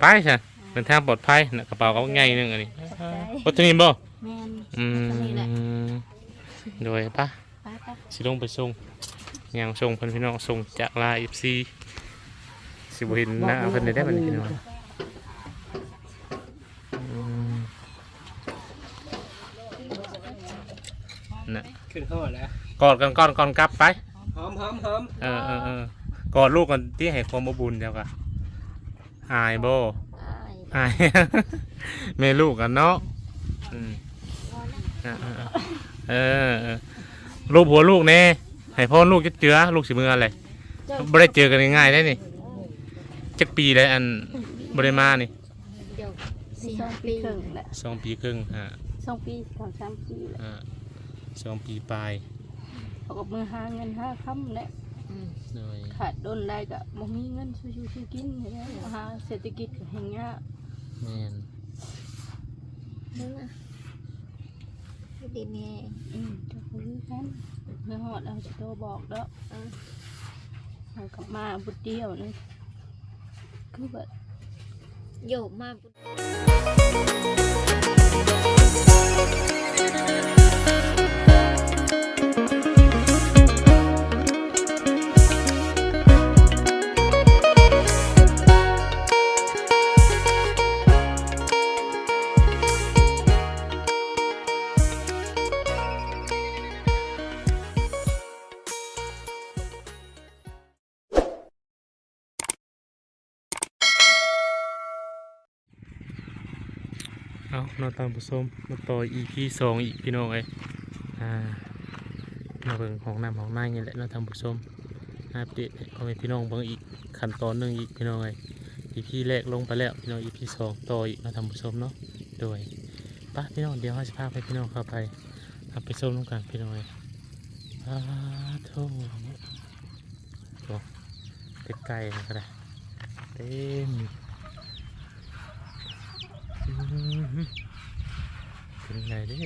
ไปใช่เป็นทางปลอดภัยนะกระเป๋าเขาง่ายนึงอันนี้ขอบใจโอ้ตัวนี้บ่แม่นอืตัวนี้แหละมโดยปะไปไปสิลงไปส่งยางส่งเพิ่นพี่น้องส่งจากลาเอฟซีสิบ่เห็นหน้าเพิ่นได้ได้บัดนี้พี่น้องอืมน่ะขึ้นห้อแล้ว กอดกันก่อนก่อนกลับไปหอมหอมหอมเออเออเออกอดลูกกันที่ให้ความอบอุ่นเดียวกัน อายโบอ้ายอาย แม่ลูกกันเนาะอืมอะอะอะเออเออลูกหัวลูกแน่ให้พ่อลูกจะเจือลูกสิมืออะไรไม่ได้เจอกันง่ายๆได้นี่จักปีเลยอันบริมานี่เดี๋ยวสี่ห้าปีครึ่งแหละสองปีครึ่งฮะสองปีสองสามปีแหละอ่าสองปีปลายเขากับมือหาเงินห้าค่ำแหละ เลยขาดโดนได้ก็บ่มีเงินซื้ออยู่ซื้อกินเห็นไหมหาเศรษฐกิจก็แห่งยากแม่นนั่นน่ะดีแม่อืมจะคุยกันเมื่อหอดเราจะโทรบอกแล้วเออเอากลับมาบุดเดียวนึงคือแบบ โยกมา เอาเราตามผู้ชมมาต่อ EP สองอีกพี่น้องเอ้อ่ามาเบิ่งของน้ำของนายนี่แหละเราทำผู้ชมอัปเดตให้พ่อแม่พี่น้องเบิ่งอีกขั้นตอนหนึ่งอีกพี่น้องเอ้ย EP แรกลงไปแล้วพี่น้อง EP สองต่ออีกเราทำผู้ชมเนาะโดยป้าพี่น้องเดี๋ยวเราจะพาไปพี่น้องเข้าไปทำไปชมน้ำกันพี่น้องเอ้อาโธ่โถ่ใกล้ๆนี่ก็ได้เต็ม อยู่อืมเป็นไงดิ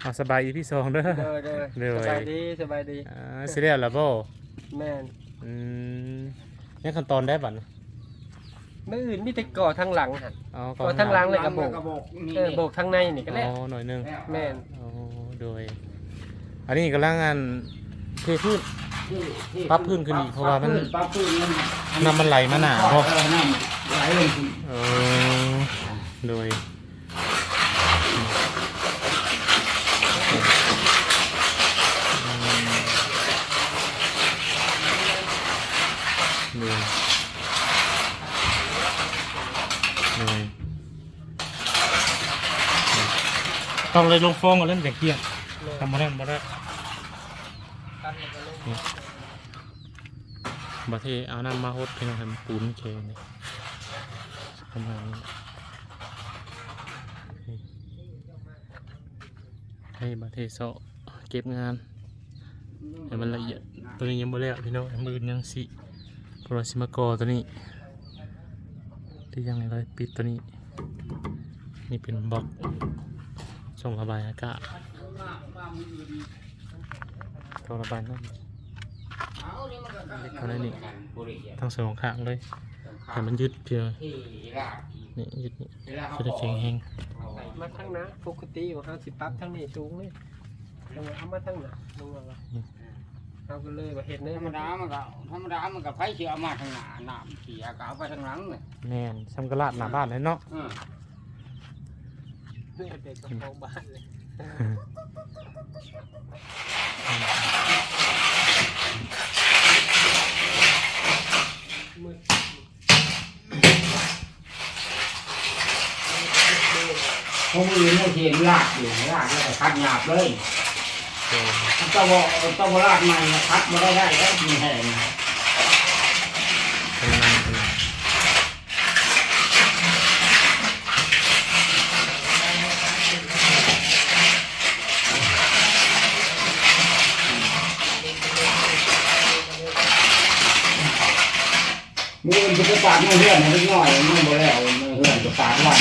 เอาสบายอีพี่สองเด้อเด้อเด้อเด้อสบายดีสบายดีอ่าสิเรียลล่ะบ่แม่นอืมนี่ขั้นตอนได้บัดนะมื่ออื่นมีแต่ก่อทางหลังฮะเอาก่อทางหลังเลยกระโบกกนี่เออโบกทางในนี่ก็อ๋แล้วอหน่อยหนึงแม่นอ๋อโดย อันนี้กำลังงานเทพื้น ปรับพื้นขึ้นอีกเพราะว่ามัน ปรับพื้นมันน้ำมันไหลมาหนาเอบ่อน้ำไหลลงพื้นเออโดยโดยโดยต้องเลยลงฟองกันเล่นจากเกียร์ทำมาได้มาได้ตั้งมันก็ลง บาเทเอาน้ำมาฮดเพียงทำปูนเคนี่ประมาณนี้ให้บาเทเสาะเก็บงานให้มันละเอียดตัวนี้ยังบ่แล้วพี่น้องมือยังสิโปรซิมากอตัวนี้ ที่ยังไงเลยปิดตัวนี้ นี่เป็นบล็อกส่งระบายอากาศท่อระบายน้ำ เล็กเท่านั้นนี่ทั้งสองข้างเลยให้มันยึดเพียงนี่ยึดนี่จะได้แข็งแรงมาทางนะปกติของเฮาสิปรับทางนี้สูงเลยลงมาเอามาทางน่ะลงมาว่าเอาก็เลยว่าเห็ดเนื้ธรรมดามันก็ธรรมดามันก็ไผสิเอามาทางหน้าน้ำเสียก็เอาไปทางหลังนี่แม่นซ้ำกระลาดหน้าบ้านเลยเนาะเออเนื้อเด็กกับของบ้านเลย พวกอื่นไม่เห็นลากอยู่ลากแล้วก็คัดหยาบเลยต้องบอกต้องบอกลากใหม่นะคัดมาได้ได้แล้วมีแห่ง ฝากมือเพื่อนนิดหน่อยมือบ่แล้วมือเพื่อนก็ฝากวัน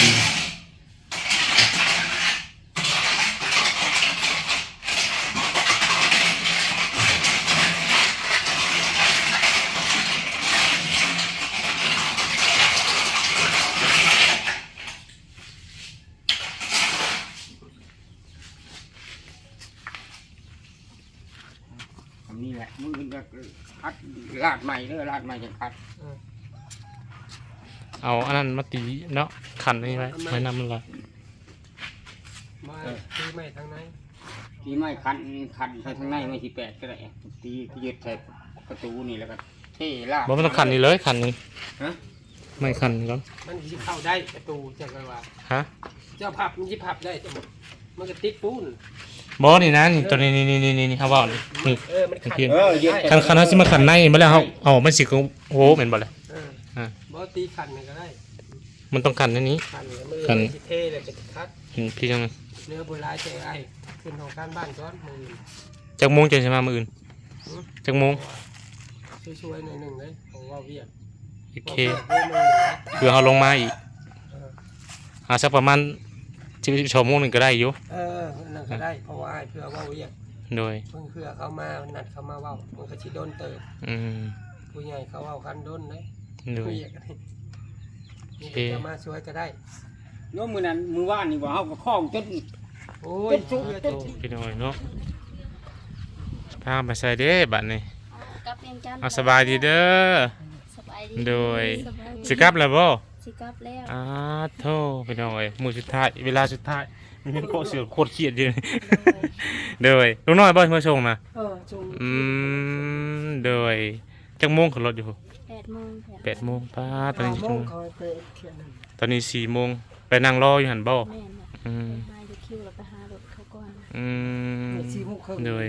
นี่แหละมือเก็คัดลาดใหม่เด้อลาดใหม่จะคัด เอาอันนั้นมาตีเนาะขันอันนี้ไว้ไว้นำมันละมาตีไม่ทางไหนตีไม้คันคันใส่ทางในไม่สิแปดก็ได้ตียึดใส่ประตูนี่แล้วก็เท่ลาดบ่มันต้องขันนี่เลยขันนี่ฮะไม่ขันก่อนมันสิเข้าได้ประตูจังไงว่าฮะเจ้าพับมันสิพับได้แต่หมดมันก็ติดปูนบ่นี่นะนี่ตัวนี้นี่นี่นี่นี่เขาบอกนี่นี่เออมันขัดเพี้ยนเออยึดได้คันคันเฮาสิมาขันในมาแล้วเฮาเอามันสิก็โอ้โหแม่นบ่ล่ะเอออ่าบ่ ตีขันนี่ก็ได้มันต้องขันในนี้ขันแล้วมือขันมัน สิเท่เลยเป็นคัดเห็นพี่จังนั้นเนื้อโบราณใจไอ้ขึ้นของการบ้านก้อนมือจักโมงจังสิมามื้ออื่นจักโมงช่วยๆหน่อยหนึ่งเลยของว่าเวียดโอเคว่าวียดด้วยมือนะเพื่อเฮาลงมาอีกเอออ่าสักประมาณ10ชั่วโมงหนึงก็ได้อยู่เออนั่นก็ได้เพราะว่าไอ้เพื่อว่าเวียดโดยเพิ่งเพื่อเขามานัดเขามาเว่ามันก็ชิโดนเติบอืมผู้ใหญ่เขาเว่าคันโดนเลย โดยเวียดนี่โอเค จะมาช่วยก็ได้โยมมือนั้นมือว่านนี่ว่าเฮาก็คล้องจน โอ้ยเป็นสุขเพื่อเป็นโตพี่น้อยเนาะพาไปใส่เด้บัดนี้กลับเวียงจันทน์เอาสบายดีเด้อ สบายดีโดยสบายดีสิกลับแล้วบ่สิกลับแล้วอ้าโธ่พี่น้อยมื้อสุดท้ายเวลาสุดท้ายมีเงินโคเสือโคตรเครียดอยู่นี่โดยลูกน้อยบ่มาส่งนะ เออจุงอืมโดย จักโมงขึ้นรถอยู่แปดโมงแปดโมงป้าตอนนี้โมจักโมงงคอยไปเขียนนั่นตอนนี้สี่โมงไปนั่งรออยู่หั่นบ่แม่น่ะอืมมาอยู่คิวแล้วไปหารถเขาก่อนอืมสี่โมงครึ่งโดย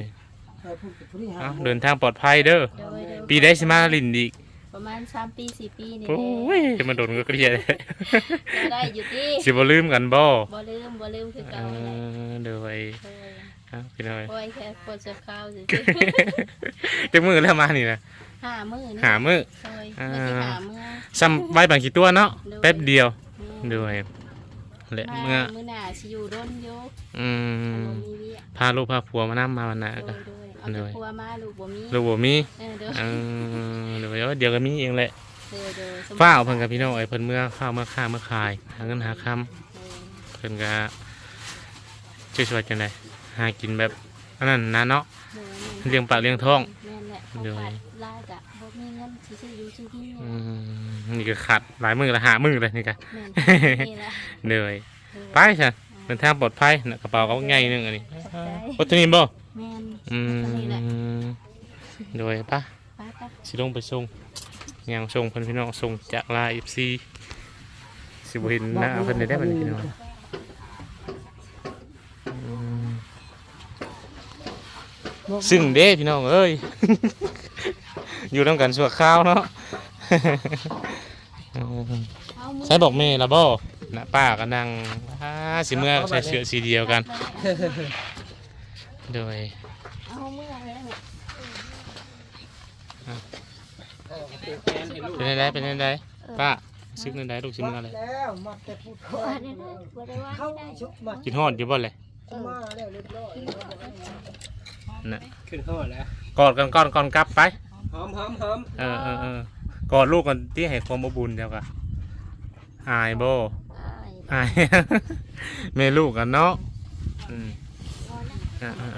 เออพูดกับผู้ที่หาเอ้าโมงเดินทางปลอดภัยเด้อโดยโดยปีได้สิมาลินอีกประมาณสามปีสี่ปีนี่โอ้แหละยจะมาโดนก็เกลียดก็ได้อยู่ที่สิบ่ลืมกันบ่บ่ลืมบ่ลืมคือเอเก่าแหละอเดี๋ยวไปโดยเอาพี่น้อยปล่อยแค่ปวดเสื้อขาวสิจักมือแล้วมานี่นะ หามื้อนี่หามือโดยมื้อที่หามื้อซ้ำไว้บางกี่ตัวเนาะแป๊บเดียวด้วยแหละมาเมื่อมื้อหน้าสิอยู่ร่นอยู่อืบ่มมีเวียพาลูกพาผัวมานํมาวันน่ะโดก็ยโดยเอาแต่ผัวมาลูกบ่มีลูกบ่มีเออโดยเออเดี๋ยวเดี๋ยวเดี๋ยวก็มีเองแหละโดยโดยสมฟ้าวเพิ่นกับพี่น้องไอ้เพิ่นเมื่อข้าวเมื่อค้าเมื่อขายหาเงินหาคำเออเพิ่นก็ช่วยๆจังได๋หากินแบบอันนั้นนะเนาะโดยแม่นเลี้ยงปากเลี้ยงท้องแม่นแหละ เขาโดยขาดลายกะบ่มีเงินสิซื้ออยู่ซื้อกินอืเนี่ยมนี่ก็ขาดหลายมือละหามือเลยนี่ก็ แม่นนี่ละเหนื่อยเออไปซะเดินทางปลอดภัยนะกระเป๋าเขาใหญ่หนึงอันนี้ขอบใจโอ้ตัวนี้บ่แม่นอืตัวนี้แหละมโดยปะไปไปสิลงไปส่งยังส่งเพิ่นพี่น้องส่งจากลา FC สิบ่เห็นหน้าเพิ่นได้ได้บัดนี้พี่น้องอื ซึ่งเด้พี่น้องเอ้ย อยู่นำกันชั่วคราวเนาะอืมเอามือใช้บอกแม่ละบ่นะป้าก็นั่งอ่าสิเมื่อใส่เสื้อสีเดียวกัน โดยเอามืออะไรเนี่ยเออเป็นแฟนให้ลูกเป็นไงเป็นไงป้าซึกนั่นได้ลูกซึกนั่นเลยแล้วมาแต่พูดว่าได้ได้ว่าได้ว่าเข้าได้ชุบมากินฮอดอยู่บ่เลยมาแล้วเรียบร้อย น่ะขึ้นห้อแล้ว กอดกันก่อนก่อนกลับไป หอมหอมหอมเออเออเออกอดลูกกันที่ให้ความอบอุ่นเดียวกันอายบ่อายอาย แม่ลูกกันเนาะอืมพอนะเออ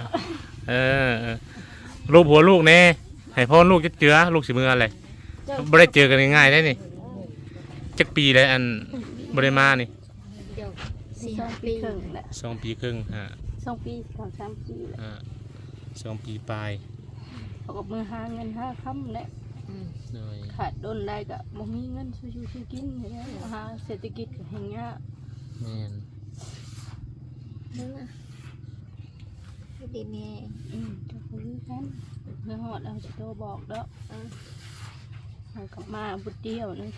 เออเออลูกผัวลูกแน่ให้พ่อลูกจะเจือลูกสิมืออะไรบ่ได้เจอกันง่ายๆได้นี่จักปีเลยอันบ่ได้มานี่เดี๋ยวสี่สอห้างปีปีครึ่งแหละสองปีครึ่งฮะสองปีสองสามปีแหละอ่า สองปีปลายเขาก็มือหาเงินหาคำแหละอืมโดยขาดโดนได้ก็บ่มีเงินซื้ออยู่ซื้อกินนี่แหละหาเศรษฐกิจก็แห่งยากแม่นนั่นน่ะไม่ดีแม่อืมจะคุยกันเมื่อฮอดเราจะโทรบอกเด้อเออเขากลับมาบุดเดียวนึง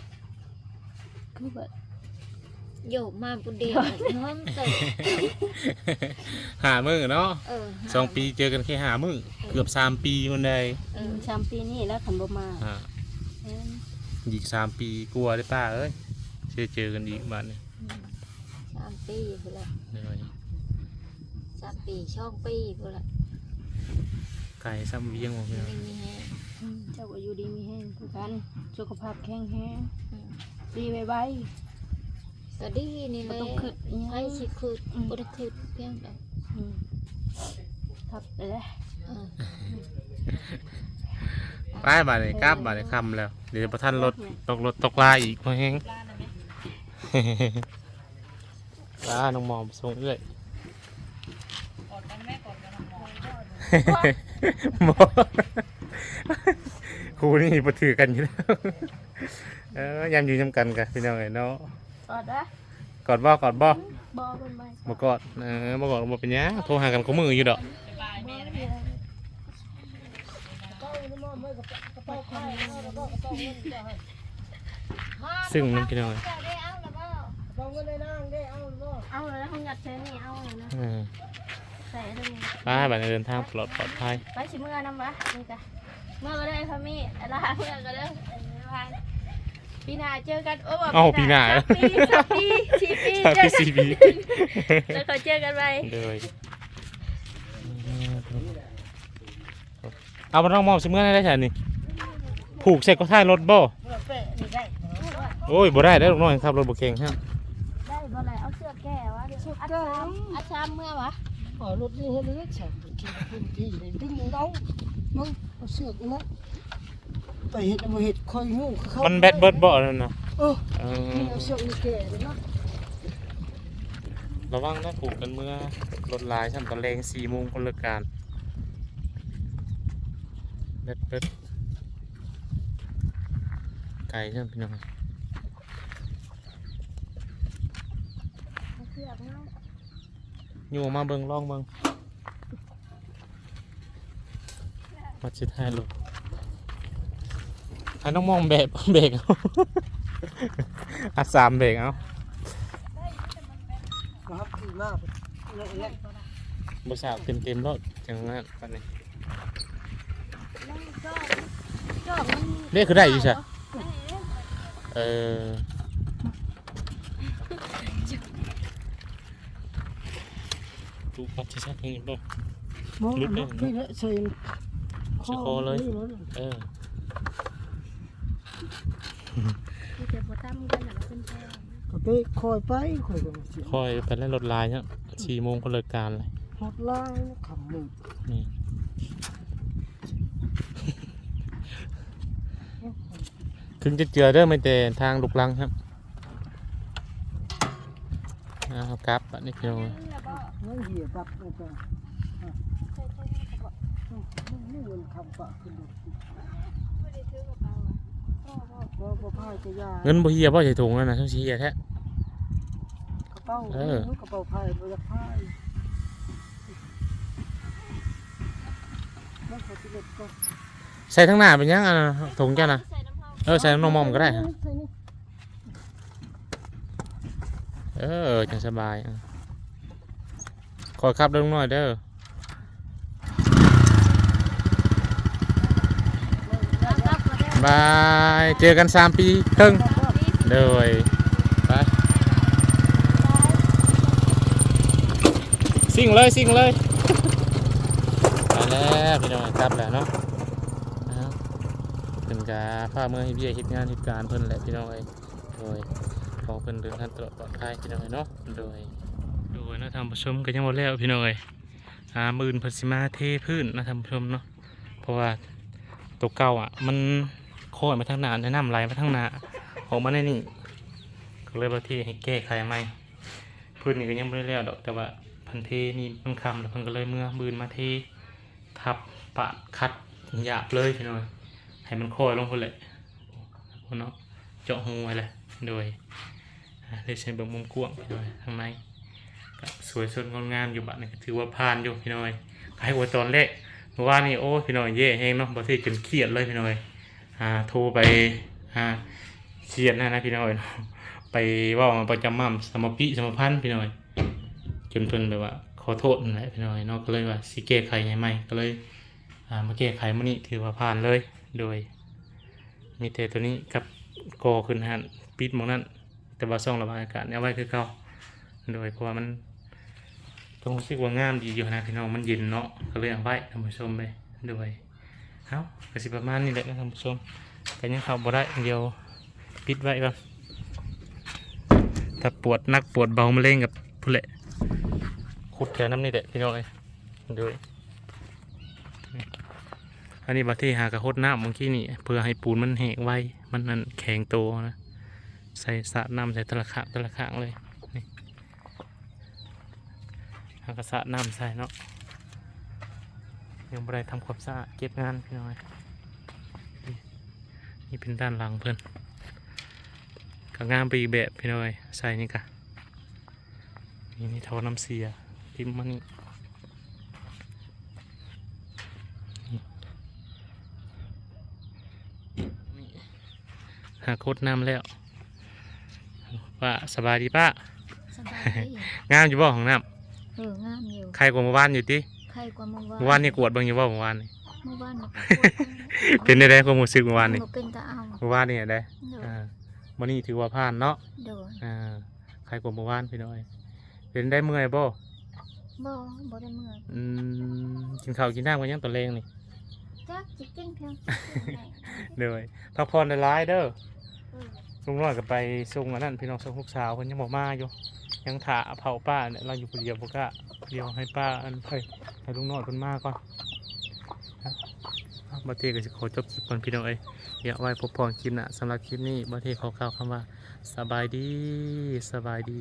คือแบบ โยกมาปุเดียวน้องเตะหามือเนาะเออสองปีเจอกันแค่หามือเกือบสามปีคนใดเออือมสามปีนี่แล้วขันบ่มาอ่าแม่นอีกสามปีกลัวได้ป้าเอ้ยเจอเจอกันอีกบ้านนี้สามปีพูดละเหนื่อยสามปีช่องปีพูดละไก่ซ้ำเวียงหมดเลยไม่มีแฮงอืมเจ้าก็อยู่ดีมีแห้งคือกันสุขภาพแข็งแรงอืมดีไว้ไว้ ก็ดีนี่บ่แหละต้องคิดอิหยัง ไอ้สิคืออืมบ่ได้คือเพียงแต่อืมทับไปเลยไปบาดนี้กลับบาดนี้ค่ำแล้ว เดี๋ยวประท่านรถตกรถตกลาอีกพอแห้ง ลาน้องหมอมส่งเอื้อยหมอครูนี่มาถือกันอยู่แล้วเออยามอยู่ยำกันกันพี่น้องเอ้ยเนาะ กอดนะกอดบ่กอดบ่บอเป็นไหมบ่กอดเออบ่กอดบ่เป็นหยังโทรหากันก็มืออยู่ดอกซึ่งน้องพี่น้องเอ้ยเจ้าได้เอาแล้วบ่เอาเลยนะห้องหยัดเชนี่เอาเลยนะเออใส่ตรงนี้ไปบัดนี้เดินทางปลอดปลอดภัย ไปชิเมื่อน้ำวะนี่จ้ะเมื่อก็ได้พามีลาเมื่อก็ได้พาน ปีหน้าเจอกันโอ้บอกเอ้าปีหน้าสักปีสักปีสี่ปีชาเจอพีกันซีบีแล้วเขาเจอกันไปเลยเอาไปน้องมอมสิเมื่อไหร่ได้ฉันนี่ผูกเสร็จก็ท่ายรถบ่โอ้ยบ่ได้ได้อลูกน้อยครับรถบ่เก่งฮะได้บ่อะไรเอาเสื้อแก้วะเดี๋ยวอัดชามอัดชามเมื่อวะ ở lột đi hết đấy chẳng kia kim thì để đứng đau mong có sược nó phải hết mà hết khơi ngủ không มันแบตเบิดบ่นั่นน่ะ ơ เออ nhưng mà sược như kẻ đấy nó ระวังนะผูกกันเมื่อรถหลายช่ำตอนแรง4โมงคนเลิกการแบตเบิดไกลช่ำพี่น้องเอาเสื้อเนาะอยู่มาเบิ่งลองเบิ่งมาสิถ่ายรูป ให้น้องมองแบบเบรกเอาอัดสามเบรกเอา có hấp thì mà lại lại บสาวเต็มเต็มๆรถจังนั้นปานนี้นั่งจอกจอกมันเรียกคือได้อยู่ใช่เออดูปัดที่ชักนี่บ่ mong Lút nó lên. cái lại xây Xây kho lên. nó เออ ที่จะบ่ตั้มกันน่ะเป็นแพง có cái khôi bay khôi cái một chuyện คอยไปเล่นรถลายเนี่ยสี่โมงก็เลิกการเลย một lai nó khẩm mực นี่ถึงจะเจอเด้อไม่แต่ทางลุกลังครับเอากลับอันนี้พี่น้อง nó gì bạc nó cả nó nguồn khẩm เงินบ่เฮียบ่ใส่ถุงแล้วนะช่างสิเฮียแท้กระเป๋าเออกระเป๋าพายบริพายาจะเล็บก็ใส่ทั้งหน้าเป็นยังอะถุงจ้านะใส่น้ำเออใส่น้องมอมก็ได้เออจังสบายอะขอขับเรื่องหน่อยเด้อ แล้วก็ บ่ได้บายเจอกันสามปีครึ่งเด้อยไปสิ่งเลยสิ่งเลยไปแล้วพี่น้องกลับแล้วเนาะเป็นกาพาเมื่อให้เบี้ยเหตุงานเหตุการเพิ่นแหละพี่น้องเอ้ยโดยขอเพิ่นเดินทางตลอดปลอดภัยพี่น้องเอ้ยเนาะโดยโดยนะทำผู้ชมก็ยังบ่แล้วพี่น้องเอ้ยอ่ามื่นเพิ่นสิมาเทพื้นนะทำผู้ชมเนาะเพราะว่าตัวเก่าอะมัน โค่อยมาทางหน้าแนะนำไหลมาทางหน้าออกมาในนี่ก็เลยบางทีให้แก้ไขใหม่พื้นนี่ก็ยังไม่ได้แล้วดอกแต่ว่าพันเทนี่มันคำแล้วพิ่นก็เลยเมื่อบืนมาเททับปะคัดหยาบเลยพี่น้อยให้มันโค่อยลงพุ่นเลยพุ่นเนาะเจาะหูไว้เลยโดยอ่าได้ใช้เบิ่งมุมกว้างพี่น้อยข้างในสวยสดงดงามอยู่บัดนี้ถือว่าผ่านอยู่พี่น้อยให้อวยตอนแรกเมื่อวานนี้โอ้พี่น้อยเย่แห้งเนาะบางทีจนเครียดเลยพี่น้อย อ่าโทรไปอ่าเครียดนะนะพี่น้อยไปว่ามาประจำมั่มสมปิสมพันธ์พี่น้อยจนเพิ่นแบบว่า ขอโทษนั่นแหละพี่น้อยเนาะก็เลยว่าสิแก้ไขให้ใหม่ก็เลยอ่ามาแก้ไขมื้อนี้ถือว่าผ่านเลยโดย มีแต่ตัวนี้กับกอขึ้นหันปิดมองนั้นแต่ว่าซ่องระบายอากาศเนี่ยเอาไว้คือเก่าโดยเพราะว่ามันต้องรู้สึกว่างามดีอยู่นะพี่น้องมันเย็นเนาะก็เลยเอาไว้ท่านผู้ชมเลยโดย เอาก็สิประมาณนี้แหละนะท่านผู้ชมแต่ยังเข้าบ่ได้เดียวปิดไว้ก่อนถ้าปวดนักปวดเบามะเร็งกับผู้นแหละขุดแถวน้ำนี่แหละพี่น้องเอ้ยดูอันนี้บัดที่หากระหดน้ำเมื่อกี้นี่เพื่อให้ปูนมันแห้งไวมันนั่นแข็งโตนะใส่สระน้ำใส่ตะละขางแตะละขางเลยนี่หากระสระน้ำใส่เนาะ ยังบ่ได้ทำความสะอาดเก็บงานพี่น้อยนี่นี่เป็นด้านหลังเพื่อนก็งามไปอีกแบบพี่น้อยใส่นี่กะนี่นี่ท่อน้ำเสียทิมมันนี่หาโคตรน้ำแล้วว่าสบายดีป้าสบายดีงามอยู่บ่ของน้เอองามอยู่ำใครกว่าเมื่อวานอยู่ติ ใครกว่าเมื่อวานเมื่อวานนี่กวดเบิ่งอยู่บ่เมื่อวานนี่เมื่อวานน่ะเป็นได้ได้ความรู้สึกเมื่อวานนี่บ่เป็นตาเอาเมื่อวานนี่ได้โดยอ่าวันนี้ถือว่าผ่านเนาะโดยอ่าใครกว่าเมื่อวานพี่น้อยเป็นได้เมื่อยบ่บ่บ่ได้เมื่อยอืมกินข้าวกินน้ำกันยังตอนแรงนี่จักจิกินเพียงเด้อพักผ่อนหลายๆเด้อเออ ลุงน้อยก็ไปส่งอันนั้นพี่น้องส่งลูกสาวเพิ่นยังบอกมาอยู่ยังถาเผาป้าเนี่ยเราอยู่คนเดียวบ่กล้าเดียวให้ป้าอันไปให้ลุงน้อยเพิ่นมาก่อนครับอะบาเทก็จะขอจบคลิปก่อนพี่น้องเอ้ยอย่าไว้พบพรคลิปนะสำหรับคลิปนี้บาเทขอกล่าวคำว่าสบายดีสบายดี